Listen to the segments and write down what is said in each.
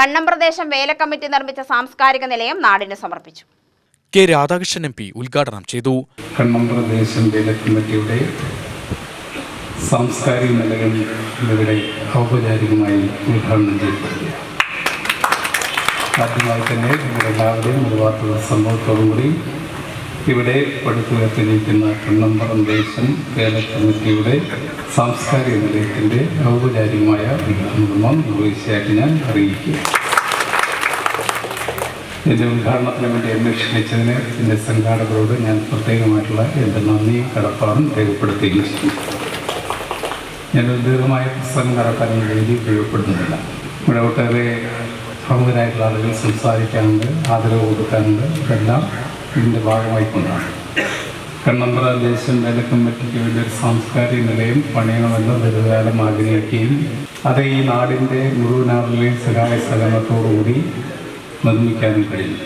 കണ്ണമ്പ്രദേശം വേലക്കമ്മിറ്റി നിർമ്മിച്ച സാംസ്കാരിക നിലയം നാടിന് സമർപ്പിച്ചു. കെ രാധാകൃഷ്ണൻ എം പി ഉദ്ഘാടനം ചെയ്തു. കണ്ണമ്പ്രദേശം വേല കമ്മിറ്റിയുടെ സാംസ്കാരിക നിലയം ഇവിടെ ഔപചാരികമായി ഉദ്ഘാടനം ചെയ്യപ്പെടുക ആദ്യമായി തന്നെ നിങ്ങളെല്ലാവരെയും ഒരുപാട് സംഭവത്തോടുകൂടി ഇവിടെ പടുത്തുയർത്തിരിക്കുന്ന കേരള കമ്മിറ്റിയുടെ സാംസ്കാരിക നിലയത്തിന്റെ ഔപചാരികമായ ഉദ്ഘാടനം നിർവഹിച്ചതായിട്ട് ഞാൻ അറിയിക്കുക എന്റെ ഉദ്ഘാടനത്തിന് വേണ്ടി എന്നെ ക്ഷണിച്ചതിന് എന്റെ സംഘാടകരോട് ഞാൻ പ്രത്യേകമായിട്ടുള്ള എന്റെ നന്ദിയും കടപ്പാടും രേഖപ്പെടുത്തുകയും ഞാൻ ദീർഘമായ പുസ്തകം കടക്കാനും വേണ്ടി ഉപയോഗപ്പെടുന്നില്ല. ഇവിടെ ഒട്ടേറെ പ്രമുഖരായിട്ടുള്ള ആളുകൾ സംസാരിക്കാനുണ്ട് ആദരവ് കൊടുക്കാനുണ്ട് ഇതെല്ലാം ഇതിന്റെ ഭാഗമായിക്കൊണ്ടാണ് കണ്ണമ്പ്ര ദേശം വേല കമ്മിറ്റിക്ക് വേണ്ടി ഒരു സാംസ്കാരിക നിലയം പണിയണമെന്ന് ദീർഘകാലം ആഗ്രഹിക്കുകയും അത് ഈ നാടിന്റെ മുഴുവനാറിലെയും സഹായ സഹകരണത്തോടുകൂടി നിർമ്മിക്കാനും കഴിയും.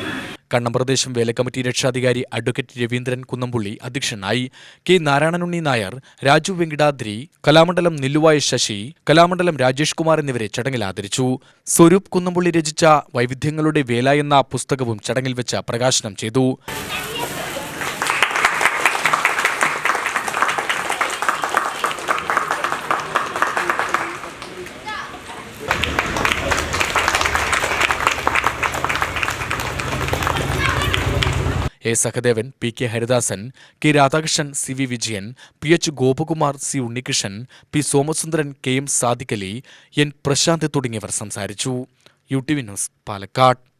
കണ്ണമ്പ്രദേശം വേലക്കമ്മിറ്റി രക്ഷാധികാരി അഡ്വക്കേറ്റ് രവീന്ദ്രൻ കുന്നംപുള്ളി അധ്യക്ഷനായി കെ നാരായണനുണ്ണി നായർ രാജു വെങ്കിടാദ്രി കലാമണ്ഡലം നില്ലുവായ ശശി കലാമണ്ഡലം രാജേഷ് കുമാർ എന്നിവരെ ചടങ്ങിൽ ആദരിച്ചു. സ്വരൂപ് കുന്നംപുള്ളി രചിച്ച വൈവിധ്യങ്ങളുടെ വേല എന്ന പുസ്തകവും ചടങ്ങിൽ വെച്ച് പ്രകാശനം ചെയ്തു. A Sahadevan P K Haridasan K Radhakrishnan C V Vijayan P H Gopakumar C Unnikrishnan P Somasundaran K M Sadikali N Prasanth തുടങ്ങിയവർ സംസാരിച്ചു. U T V news Palakkad.